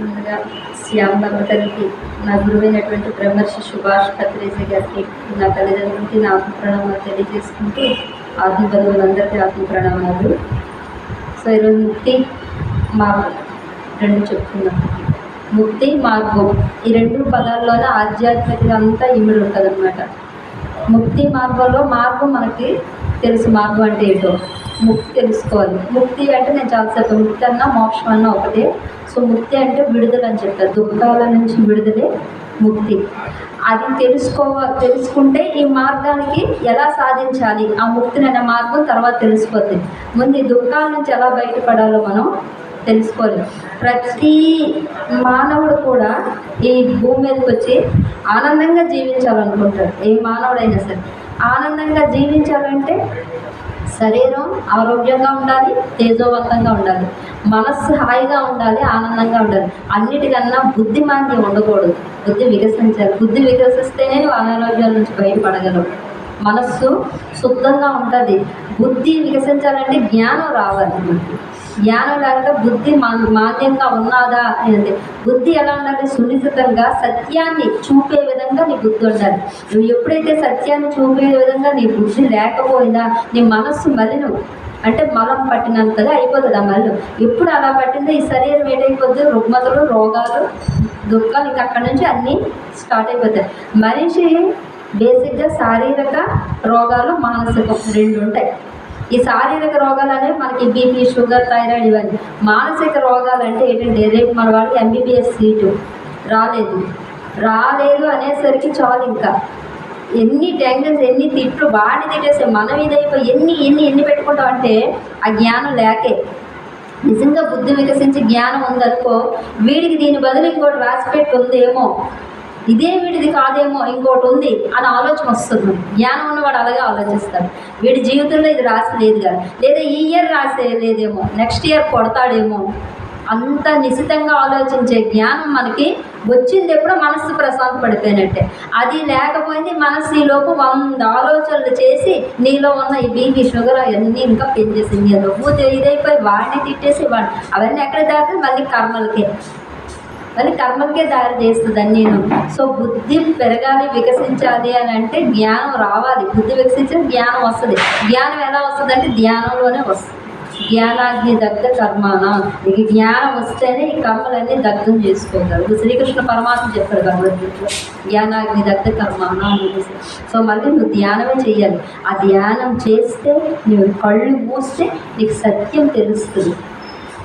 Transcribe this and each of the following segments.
ముందుగా శ్యామ్ భగవతరికి నా గురువైనటువంటి బ్రహ్మర్షి సుభాష్ పత్రేజీ గారికి నా తల్లిదండ్రులకి నా ఆత్మ ప్రణామాలు తెలియజేసుకుంటూ ఆత్మ బంధువులందరికీ ఆత్మ ప్రణామాలు. సో ఈరోజు ముక్తి మార్గం రెండు చెప్తున్నాం. ముక్తి మార్గం ఈ రెండు పదాల్లోనే ఆధ్యాత్మికత అంతా ఇమిడి ఉంటుంది ముక్తి మార్గంలో మార్గం మనకి తెలుసు. మార్గం అంటే ఏంటో ముక్తి తెలుసుకోవాలి. ముక్తి అంటే నేను చాలా చెప్పాను. ముక్తి అన్నా మోక్షం అన్నా ఒకటే. సో ముక్తి అంటే విడుదల అని చెప్తారు దుఃఖాల నుంచి విడుదలే ముక్తి. అది తెలుసుకోవ తెలుసుకుంటే ఈ మార్గానికి ఎలా సాధించాలి? ఆ ముక్తిని అనే మార్గం తర్వాత తెలిసిపోతుంది ముందు దుఃఖాల నుంచి ఎలా బయటపడాలో మనం తెలుసుకోవాలి. ప్రతి మానవుడు కూడా ఈ భూమి మీదకి వచ్చి ఆనందంగా జీవించాలనుకుంటాడు. ఏ మానవుడైనా సరే. ఆనందంగా జీవించాలంటే శరీరం ఆరోగ్యంగా ఉండాలి తేజోవంతంగా ఉండాలి మనస్సు హాయిగా ఉండాలి ఆనందంగా ఉండాలి. అన్నిటికన్నా బుద్ధి మాంద్యం ఉండకూడదు. బుద్ధి వికసించాలి. బుద్ధి వికసిస్తేనే అనారోగ్యాల నుంచి బయటపడగలవు. మనస్సు శుద్ధంగా ఉంటుంది. బుద్ధి వికసించాలంటే జ్ఞానం రావాలి. మనకి జ్ఞానం లేక బుద్ధి మా మాన్యంగా ఉన్నాదా అనేది బుద్ధి ఎలా ఉండాలి సునిశ్చితంగా సత్యాన్ని చూపే విధంగా నీ బుద్ధి ఉండాలి. నువ్వు ఎప్పుడైతే సత్యాన్ని చూపే విధంగా నీ బుద్ధి లేకపోయినా నీ మనస్సు మలినం. అంటే మలం పట్టినంతగా అయిపోతుంది ఆ మళ్ళీ ఎప్పుడు అలా పట్టిందో ఈ శరీరం ఏటైపోద్ది? రుగ్మతలు రోగాలు దుఃఖాలు ఇంకా అక్కడి నుంచి అన్నీ స్టార్ట్ అయిపోతాయి. మనిషి బేసిక్గా శారీరక రోగాలు మానసికం రెండు ఉంటాయి. ఈ శారీరక రోగాలనే మనకి బీపీ షుగర్ థైరాయిడ్ ఇవన్నీ. మానసిక రోగాలు అంటే ఏంటంటే రేపు మన వాళ్ళకి ఎంబీబీఎస్ సీటు. రాలేదు. రాలేదు అనేసరికి చాలు ఇంకా. ఎన్ని టెన్షన్స్ ఎన్ని తిట్లు వాడిని తిట్టేస్తే మనం ఇదైపోయి ఎన్ని ఎన్ని ఎన్ని పెట్టుకుంటాం అంటే ఆ జ్ఞానం లేకే. నిజంగా బుద్ధి వికసించి జ్ఞానం ఉందనుకో వీడికి దీని బదులు ఇంకోటి రాసిపెట్టి ఉందేమో ఇదే వీడిది కాదేమో ఇంకోటి ఉంది అని ఆలోచన వస్తుంది. జ్ఞానం ఉన్నవాడు అలాగే ఆలోచిస్తాడు. వీడి జీవితంలో ఇది రాసి లేదు కదా. లేదా ఈ ఇయర్ రాసే లేదేమో నెక్స్ట్ ఇయర్ కొడతాడేమో. అంత నిశితంగా ఆలోచించే జ్ఞానం మనకి వచ్చింది ఎప్పుడో మనస్సు ప్రశాంత పడిపోయినట్టే. అది లేకపోయింది మనస్సు ఈ లోపు వంద ఆలోచనలు చేసి నీలో ఉన్న ఈ బీపీ షుగర్ అవన్నీ ఇంకా పెంచేసింది. నువ్వు ఇదైపోయి వాడిని తిట్టేసి వాడిని. అవన్నీ ఎక్కడ దాకా మళ్ళీ కర్మలకే. మళ్ళీ కర్మకే దారి చేస్తుందని నేను. సో బుద్ధి పెరగాలి వికసించాలి అని అంటే జ్ఞానం రావాలి. బుద్ధి వికసించిన జ్ఞానం వస్తుంది. జ్ఞానం ఎలా వస్తుంది అంటే ధ్యానంలోనే వస్తుంది. జ్ఞానాగ్ని దగ్ధ కర్మాన. నీకు జ్ఞానం వస్తేనే ఈ కర్మలన్నీ దగ్ధం చేసుకోగలరు శ్రీకృష్ణ పరమాత్మ చెప్పారు భగవద్గీతలో జ్ఞానాగ్ని దగ్ధ కర్మాన అనేసి సో మళ్ళీ నువ్వు ధ్యానమే చేయాలి ఆ ధ్యానం చేస్తే నువ్వు కళ్ళు మూస్తే నీకు సత్యం తెలుస్తుంది.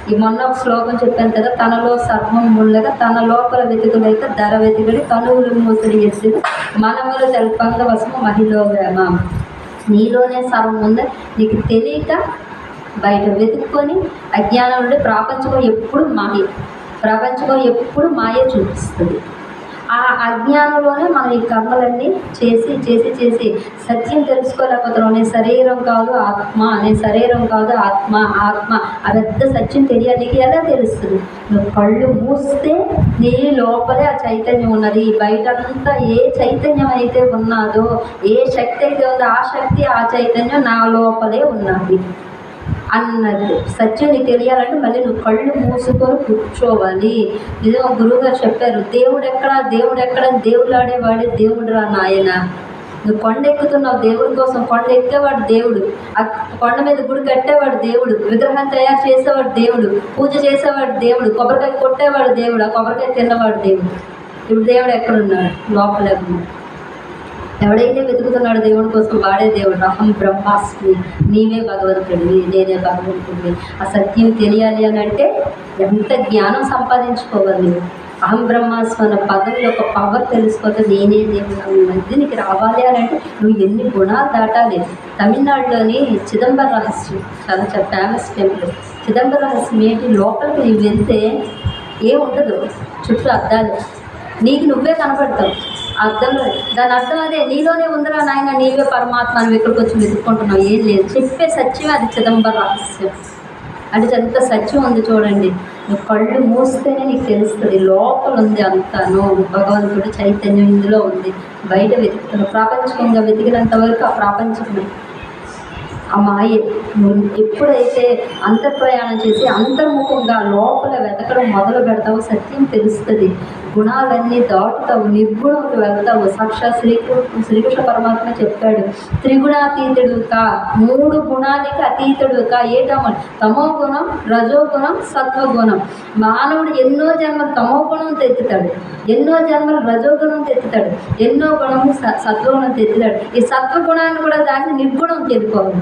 ఈ మొన్న ఒక శ్లోకం చెప్పాను కదా తనలో సర్వం ముళ్ళగా తన లోపల వెతుకులైతే ధర వెతుకుడి కనువులు మూసడి చేస్తుంది మనములు తెల్పంగా వసము మహిళ వేమ నీలోనే సర్వం ఉంది. నీకు తెలియక బయట వెతుక్కొని అజ్ఞానం నుండి ప్రాపంచకం ఎప్పుడు మాయ ప్రపంచకం ఎప్పుడు మాయ చూపిస్తుంది. ఆ అజ్ఞానంలోనే మనం ఈ కర్మలన్నీ చేసి చేసి చేసి సత్యం తెలుసుకోలేకపోతున్నాం. నీ శరీరం కాదు ఆత్మ నేను శరీరం కాదు ఆత్మ ఆత్మ. ఆ పెద్ద సత్యం తెలియాలి ఎలా తెలుస్తుంది? నువ్వు కళ్ళు మూస్తే నీ లోపలే ఆ చైతన్యం ఉన్నది. బయటంతా ఏ చైతన్యం అయితే ఉన్నదో ఏ శక్తి అయితే ఉందో ఆ శక్తి ఆ చైతన్యం నా లోపలే ఉన్నది. అన్నది. సత్యం నీకు తెలియాలంటే మళ్ళీ నువ్వు కళ్ళు మూసుకొని కూర్చోవాలి. నిజం గురువుగారు చెప్పారు దేవుడు ఎక్కడ దేవుడు ఎక్కడ దేవుడు ఆడేవాడే దేవుడు రా నాయన. నువ్వు కొండ ఎక్కుతున్నావు దేవుడి కోసం కొండ ఎక్కేవాడు దేవుడు. ఆ కొండ మీద గుడి కట్టేవాడు దేవుడు. విగ్రహం తయారు చేసేవాడు దేవుడు. పూజ చేసేవాడు దేవుడు. కొబ్బరికాయ కొట్టేవాడు దేవుడు. ఆ కొబ్బరికాయ తిన్నవాడు దేవుడు. ఇప్పుడు దేవుడు ఎక్కడున్నాడు? లోపల ఉన్నాడు. ఎవడైతే వెతుకుతున్నాడు దేవుడి కోసం వాడే దేవుడు. అహం బ్రహ్మాస్మి. నీవే భగవంతుడివి నేనే భగవంతుడివి. ఆ సత్యం తెలియాలి అని అంటే ఎంత జ్ఞానం సంపాదించుకోవాలి నువ్వు? అహం బ్రహ్మాస్మి అన్న పదం యొక్క పవర్ తెలుసుకోతే నేనే దేవుడు మధ్య నీకు రావాలి అని అంటే నువ్వు ఎన్ని గుణాలు దాటాలి? తమిళనాడులోని చిదంబర రహస్యం చాలా చాలా ఫేమస్ టెంపుల్ చిదంబర రహస్యం ఏంటి? లోపలికి నువ్వు వెళ్తే ఏముండదు చుట్టూ అద్దాలు. నీకు నువ్వే కనపడతావు. అర్థం దాని అర్థం అదే నీలోనే ఉందిరా నాయన నీవే పరమాత్మ అని ఇక్కడికి వచ్చి వెతుక్కుంటున్నావు. ఏం లేదు. చెప్పే సత్యమే అది చిదంబర రహస్యం. అంటే ఎంత సత్యం ఉంది చూడండి. నువ్వు కళ్ళు మూస్తేనే నీకు తెలుస్తుంది. లోపల ఉంది అంతాను భగవంతుడు చైతన్యం ఇందులో ఉంది. బయట వెతుకుతున్న ప్రాపంచికంగా వెతికినంత వరకు ఆ ప్రాపంచమే ఆ మాయ ఎప్పుడైతే ఎప్పుడైతే అంతర్ప్రయాణం చేసి అంతర్ముఖంగా లోపల వెతకడం మొదలు పెడతావో సత్యం తెలుస్తుంది. గుణాలన్నీ దాటుతావు నిర్గుణంకి వెళ్తావు. సాక్షాత్ శ్రీకృష్ణ శ్రీకృష్ణ పరమాత్మ చెప్తాడు త్రిగుణాతీతుడు కా మూడు గుణాలకి అతీతుడు కా ఏటమ తమో గుణం రజోగుణం సత్వగుణం మానవుడు ఎన్నో జన్మలు తమో గుణం తెత్తుతాడు ఎన్నో జన్మలు రజోగుణం తెత్తుతాడు ఎన్నో గుణము స- సత్వగుణం తెత్తుతాడు ఈ సత్వగుణాన్ని కూడా దాటి నిర్గుణం తెలుకోవాలి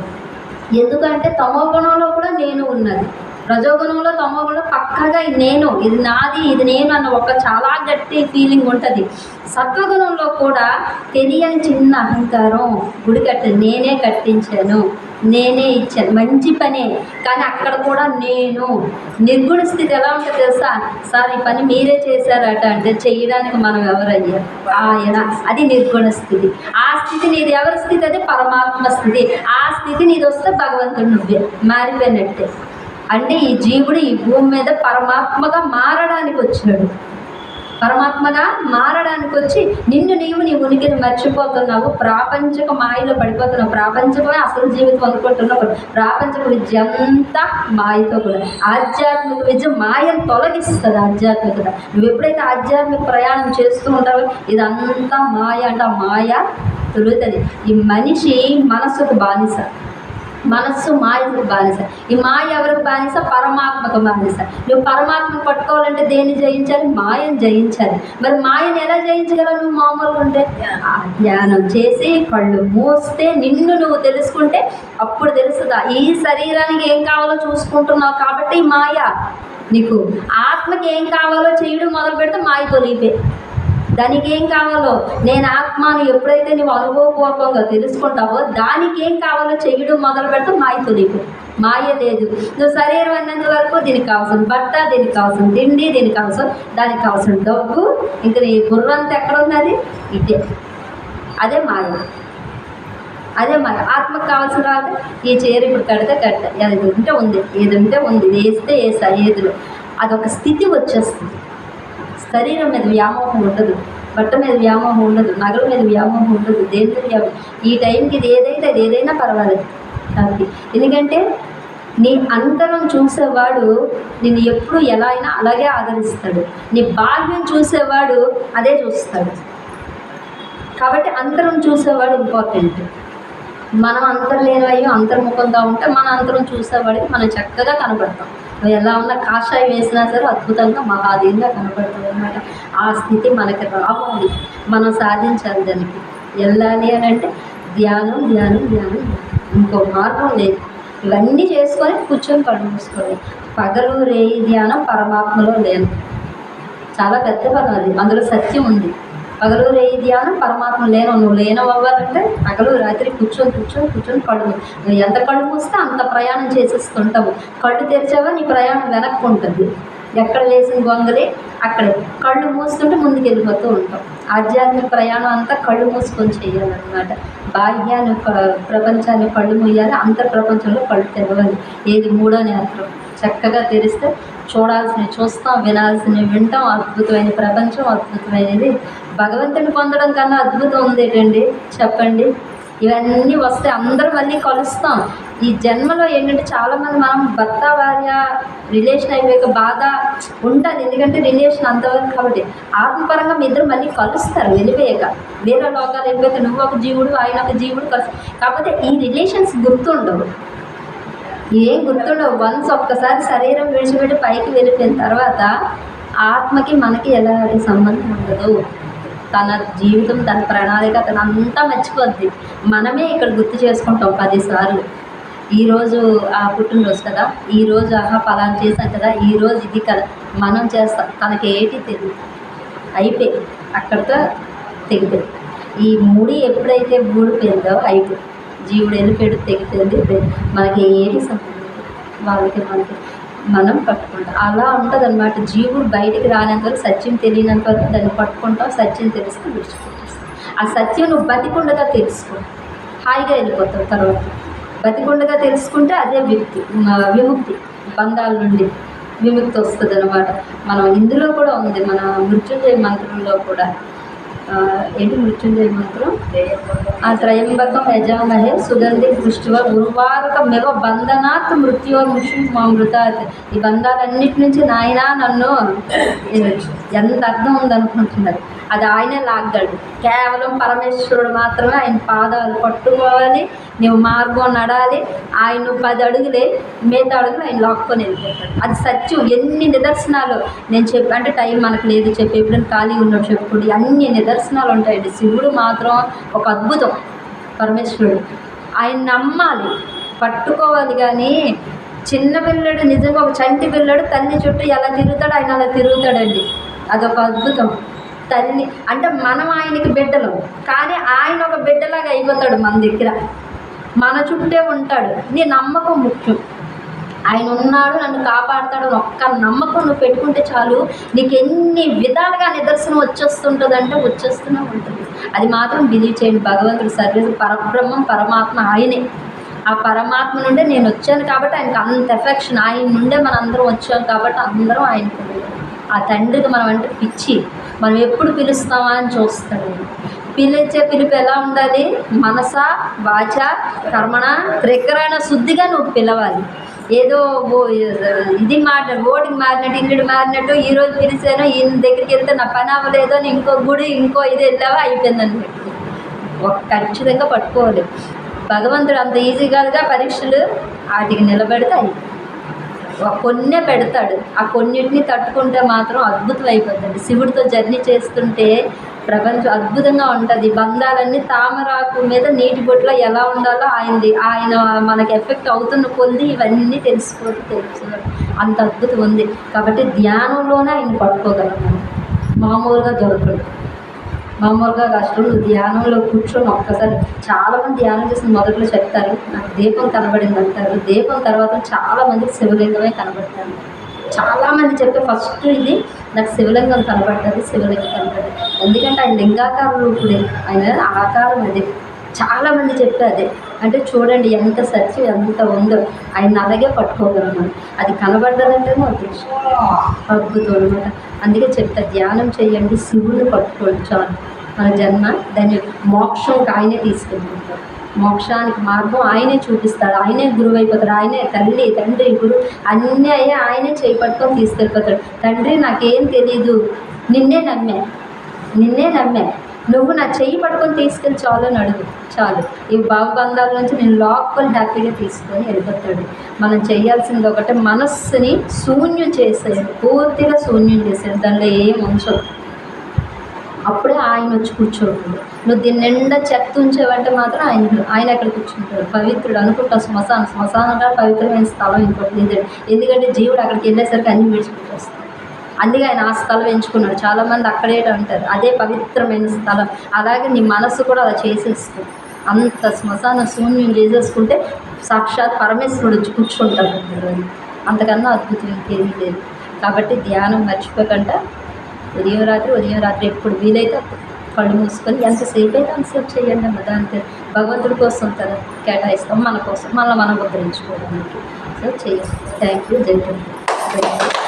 ఎందుకంటే తమో గుణంలో కూడా నేను ఉన్నది. రజోగుణంలో తమోగుణంలో పక్కగా ఇది నేను ఇది నాది ఇది నేను అన్న ఒక చాలా గట్టి ఫీలింగ్ ఉంటుంది. సత్వగుణంలో కూడా తెలియని చిన్న అహంకారం గుడి కట్ట నేనే కట్టించాను నేనే ఇచ్చాను మంచి పనే. కానీ అక్కడ కూడా నేను. నిర్గుణ స్థితి ఎలా ఉంటుంది తెలుసా? సార్ ఈ పని మీరే చేశారట అంటే చేయడానికి మనం ఎవరయ్యా? ఆయన. అది నిర్గుణ స్థితి. ఆ స్థితి నీది ఎవరి స్థితి? అది పరమాత్మ స్థితి. ఆ స్థితి నీది వస్తే భగవంతుడు నువ్వే. మారిపోయినట్టే. అంటే ఈ జీవుడు ఈ భూమి మీద పరమాత్మగా మారడానికి వచ్చాడు పరమాత్మగా మారడానికి వచ్చి నిన్ను నీవు నీ ఉనికిని మర్చిపోతున్నావు. ప్రాపంచక మాయలో పడిపోతున్నావు. ప్రాపంచకమే అసలు జీవితం అనుకుంటున్నావు ప్రాపంచక విద్య అంతా మాయతో కూడా ఆధ్యాత్మిక విద్య మాయను తొలగిస్తుంది ఆధ్యాత్మికత. నువ్వు ఎప్పుడైతే ఆధ్యాత్మిక ప్రయాణం చేస్తూ ఉంటావో ఇదంతా మాయ అంటే. ఆ మాయ తొలుగుతుంది ఈ మనిషి మనసుకు బానిస. మనస్సు మాయకు బానిస. ఈ మాయ ఎవరికి బానిస? పరమాత్మకు బానిస. నువ్వు పరమాత్మను పట్టుకోవాలంటే దేన్ని జయించాలి? మాయను జయించాలి. మరి మాయను ఎలా జయించగలవు నువ్వు మామూలుగా ఉంటే? ధ్యానం చేసి కళ్ళు మూస్తే నిన్ను నువ్వు తెలుసుకుంటే అప్పుడు తెలుస్తుందా ఈ శరీరానికి ఏం కావాలో చూసుకుంటున్నావు కాబట్టి మాయ. నీకు ఆత్మకి ఏం కావాలో చేయడం మొదలు పెడితే మాయ తొలిపే దానికి ఏం కావాలో? నేను ఆత్మను ఎప్పుడైతే నువ్వు అనుభవపూర్వకంగా తెలుసుకుంటావో దానికి ఏం కావాలో చేయడం మొదలు పెడితే మాయతో నీకు. మాయ లేదు. నువ్వు శరీరం అన్నంత వరకు దీనికి అవసరం. బట్ట దీనికి అవసరం. తిండి దీనికి అవసరం. దానికి అవసరం. డబ్బు. ఇంకా నీ గుర్రంత ఎక్కడ ఉన్నది ఇదే. అదే మాయ. అదే మాయ. ఆత్మకు కావాల్సిన రాదు ఈ చీర ఇప్పుడు కడితే కట్ట. ఏది ఉంటే ఉంది. ఏది ఉంటే ఉంది. వేస్తే వేసా ఏదిలో. అదొక స్థితి వచ్చేస్తుంది. శరీరం మీద వ్యామోహం ఉండదు బట్ట మీద వ్యామోహం ఉండదు నగల మీద వ్యామోహం ఉండదు దేని మీద వ్యామోహం ఈ టైంకి ఇది ఏదైతే అది ఏదైనా పర్వాలేదు. దానికి ఎందుకంటే నీ అంతరం చూసేవాడు నిన్ను ఎప్పుడు ఎలా అయినా అలాగే ఆదరిస్తాడు. నీ బాల్యం చూసేవాడు అదే చూస్తాడు. కాబట్టి అంతరం చూసేవాడు ఇంపార్టెంట్ మనం అంతర్లేనయ్యో అంతర్ముఖంగా ఉంటే మన అంతరం చూసేవాడికి మనం చక్కగా కనబడతాం ఎలా ఉన్నా కాషాయం వేసినా సరే అద్భుతంగా మహాదీనంగా కనపడుతుంది అనమాట ఆ స్థితి మనకి రావాలి మనం సాధించాలి దానికి. వెళ్ళాలి అని అంటే ధ్యానం ధ్యానం ధ్యానం. ఇంకో మార్గం లేదు. ఇవన్నీ చేసుకొని కూర్చొని కళ్ళు మూసుకొని పగలు రేయి ధ్యానం పరమాత్మలో లేను. చాలా పెద్ద పదం అది. అందులో సత్యం ఉంది. పగలు రేయి ధ్యానం పరమాత్మ లేను నువ్వు లేనవ్వాలంటే పగలు రాత్రి కూర్చొని కూర్చొని కూర్చొని కళ్ళు నువ్వు ఎంత కళ్ళు మూస్తే అంత ప్రయాణం చేసేస్తుంటావు. కళ్ళు తెరిచావా? నీ ప్రయాణం వెనక్కు ఉంటుంది. ఎక్కడ వేసిన గొంగలే అక్కడే కళ్ళు మూసుకుంటే ముందుకు వెళ్ళిపోతూ ఉంటాం ఆధ్యాత్మిక ప్రయాణం అంతా కళ్ళు మూసుకొని చేయాలన్నమాట. బాల్యాన్ని ప్రపంచాన్ని కళ్ళు మూయాలి అంతర్ ప్రపంచంలో కళ్ళు తెరవాలి. ఏది మూడో నేత్రం. చక్కగా తెరిస్తే చూడాల్సినవి చూస్తాం వినాల్సినవి వింటాం. అద్భుతమైన ప్రపంచం అద్భుతమైనది. భగవంతుని పొందడం కన్నా అద్భుతం ఉంది ఏంటండి? చెప్పండి. ఇవన్నీ వస్తే అందరూ మళ్ళీ కలుస్తాం. ఈ జన్మలో ఏంటంటే చాలామంది మనం భర్త భార్య రిలేషన్ అయిపోయాక బాధ ఉంటుంది. ఎందుకంటే రిలేషన్ అంతవరకు కాబట్టి ఆత్మపరంగా మీ ఇద్దరు మళ్ళీ కలుస్తారు వెళ్ళిపోయాక. వేరే లోకాలు వెళ్ళిపోయాక నువ్వు ఒక జీవుడు ఆయన ఒక జీవుడు కలుసు. కాకపోతే ఈ రిలేషన్స్ గుర్తుండవు. ఏం గుర్తుండవు? వన్స్ ఒక్కసారి శరీరం విడిచిపెట్టి పైకి వెళ్ళిపోయిన తర్వాత ఆత్మకి మనకి ఎలాంటి సంబంధం ఉండదు. తన జీవితం తన ప్రణాళిక తన అంతా మర్చిపోద్ది. మనమే ఇక్కడ గుర్తు చేసుకుంటాం పదిసార్లు. ఈరోజు ఆ పుట్టినరోజు కదా? ఈరోజు ఆహా పలానా చేశాం కదా? ఈరోజు ఇది కదా? మనం చేస్తాం. తనకి ఏటి తెలియదు. అయిపోయి అక్కడితో తెగిపోయింది. ఈ ముడి ఎప్పుడైతే ఊడిపోయిందో అయిపోయి జీవుడు వెళ్ళిపోయాడు తెగిపోయింది మనకి ఏటి సంబంధం? వాళ్ళకి మనకి మనం పట్టుకుంటాం. అలా ఉంటుంది అనమాట జీవుడు బయటికి రానంత వరకు సత్యం తెలియనంత వరకు దాన్ని పట్టుకుంటాం. సత్యం తెలిస్తే విడిచిపెట్టేస్తాం. ఆ సత్యం నువ్వు బతికుండగా తెలుసుకో. హాయిగా వెళ్ళిపోతావు తర్వాత. బతికుండగా తెలుసుకుంటే అదే విముక్తి విముక్తి బంధాల నుండి విముక్తి వస్తుంది అనమాట మనం ఇందులో కూడా ఉంది మన మృత్యుంజయ మంత్రంలో కూడా. ఏంటి మృత్యుంజయ మంత్రం? ఆ త్రయంబకం యజామహే సుగంధి దృష్టివ గురువారక మెవ బంధనాత్ మృత్యో మా మామృతాత్. ఈ బంధాలన్నిటి నుంచి నాయన నన్ను ఎంత అర్థం ఉందనుకుంటున్నారు? అది ఆయనే లాగ్గాడు. కేవలం పరమేశ్వరుడు మాత్రమే ఆయన పాదాలు పట్టుకోవాలి నువ్వు మార్గం నడాలి ఆయన నువ్వు పది అడుగులే మిగతా అడుగులు ఆయన లాక్కొని వెళ్ళిపోతాడు. అది సత్యం. ఎన్ని నిదర్శనాలు నేను చెప్పి అంటే టైం మనకు లేదు చెప్పి ఎప్పుడైనా ఖాళీ ఉన్నాడు చెప్పుకోండి అన్ని నిదర్శనాలు ఉంటాయండి. శివుడు మాత్రం ఒక అద్భుతం పరమేశ్వరుడు. ఆయన నమ్మాలి పట్టుకోవాలి కానీ చిన్న పిల్లడు నిజంగా ఒక చంటి పిల్లడు తల్లి చుట్టూ ఎలా తిరుగుతాడు ఆయన అలా తిరుగుతాడండి. అదొక అద్భుతం. తల్లి అంటే మనం ఆయనకి బిడ్డలు. కానీ ఆయన ఒక బిడ్డలాగా అయిపోతాడు మన దగ్గర. మన చుట్టే ఉంటాడు. నీ నమ్మకం ముఖ్యం. ఆయన ఉన్నాడు నన్ను కాపాడుతాడు ఒక్క నమ్మకం నువ్వు పెట్టుకుంటే చాలు. నీకు ఎన్ని విధాలుగా నిదర్శనం వచ్చేస్తుంటుంది అంటే వచ్చేస్తూనే ఉంటుంది. అది మాత్రం బిలీవ్ చేయండి. భగవంతుడు సర్వీస్ పరబ్రహ్మం పరమాత్మ ఆయనే. ఆ పరమాత్మ నుండే నేను వచ్చాను కాబట్టి ఆయనకు అంత ఎఫెక్షన్ ఆయన నుండే మన అందరం వచ్చాం కాబట్టి అందరం ఆయనకు ఆ తండ్రికి మనం అంటే పిచ్చి. మనం ఎప్పుడు పిలుస్తామా అని చూస్తాడు. పిలిచే పిలుపు ఎలా ఉండాలి? మనస వాచ కర్మణ త్రికరణ శుద్ధిగా నువ్వు పిలవాలి. ఏదో ఇది మాట ఓటికి మారినట్టు ఇల్లుడు మారినట్టు ఈ రోజు పిలిచాను ఈయన దగ్గరికి వెళ్తే నా పని అవ్వలేదు అని ఇంకో గుడి ఇంకో ఇది వెళ్ళావా? అయిపోయిందని ఒక ఖచ్చితంగా పట్టుకోవాలి. భగవంతుడు అంత ఈజీ కాదుగా పరీక్షలు. వాటికి నిలబెడతాయి కొన్నే పెడతాడు. ఆ కొన్నిటిని తట్టుకుంటే మాత్రం అద్భుతం అయిపోతుంది శివుడితో జర్నీ చేస్తుంటే ప్రపంచం అద్భుతంగా ఉంటుంది. బంధాలన్నీ తామరాకు మీద నీటి బొట్లో ఎలా ఉండాలో ఆయనది. ఆయన మనకి ఎఫెక్ట్ అవుతున్న కొద్ది ఇవన్నీ తెలిసిపోతూ తెలుసు అంత అద్భుతం ఉంది. కాబట్టి ధ్యానంలోనే ఆయన పట్టుకోగలం మామూలుగా దొరకడు. మామూలుగా కష్టం ధ్యానంలో కూర్చొని ఒక్కసారి చాలామంది ధ్యానం చేసిన మొదట్లో చెప్తారు నాకు దీపం కనబడింది అంటారు. దీపం తర్వాత చాలామంది శివలింగమే కనబడతారు. చాలామంది చెప్పే ఫస్ట్ ఇది నాకు శివలింగం కనబడుతుంది శివలింగం కనబడుతుంది ఎందుకంటే ఆయన లింగాకార రూపుడే ఆయన ఆకారం అది. చాలామంది చెప్పారు అదే అంటే చూడండి ఎంత సత్యం ఎంత ఉందో. ఆయన అలాగే పట్టుకోగలను అది కనబడ్డదంటేనే అదృష్టం అద్భుతం అనమాట అందుకే చెప్తా ధ్యానం చేయండి శివుని పట్టుకోండి చాలు. మన జన్మ దాన్ని మోక్షంకి ఆయనే తీసుకెళ్ళిపోతాడు మోక్షానికి మార్గం ఆయనే చూపిస్తాడు. ఆయనే గురువు అయిపోతాడు ఆయనే తల్లి తండ్రి గురు అన్నీ అయ్యే ఆయనే చేపట్టుకొని తీసుకెళ్ళిపోతాడు. తండ్రి నాకేం తెలీదు. నిన్నే నమ్మే. నిన్నే నమ్మే. నువ్వు నా చెయ్యి పట్టుకొని తీసుకెళ్ళి చాలు అని అడుగు. చాలు. ఈ భావబంధాల నుంచి నేను లాక్కొని హ్యాపీగా తీసుకొని వెళ్ళిపోతాడు. మనం చేయాల్సింది ఒకటే మనస్సుని శూన్యం చేసేది పూర్తిగా శూన్యం చేసేది దానిలో ఏం ఉంచదు అప్పుడే ఆయన వచ్చి కూర్చోడు. నువ్వు దీని నిండా చెత్త ఉంచావంటే మాత్రం ఆయన ఆయన ఎక్కడ కూర్చుంటాడు. పవిత్రుడు అనుకుంటా శ్మశానం శ్మశానంగా పవిత్రమైన స్థలం ఇంకోటి ఎందుకంటే జీవుడు అక్కడికి వెళ్ళేసరికి అన్ని విడిచిపెట్టేస్తాడు. అందుకే ఆయన ఆ స్థలం ఎంచుకున్నాడు. చాలామంది అక్కడే ఉంటారు. అదే పవిత్రమైన స్థలం. అలాగే నీ మనసు కూడా అలా చేసేసుకో అంత శ్మశాన శూన్యం చేసేసుకుంటే సాక్షాత్ పరమేశ్వరుడు కూర్చుంటాడు. అందులో. అంతకన్నా అద్భుతం ఇంకేమీ లేదు. కాబట్టి ధ్యానం మర్చిపోకుండా ఉదయం రాత్రి ఉదయం రాత్రి ఎప్పుడు వీలైతే కళ్ళు మూసుకొని ఎంతసేపు అయితే అంతసేపు చేయండి అమ్మ. దానికి భగవంతుడి కోసం కదా కేటాయిస్తాం. మన కోసం మళ్ళీ మనం ఉద్ధరించుకోవడానికి సో చేయండి. థ్యాంక్ యూ జై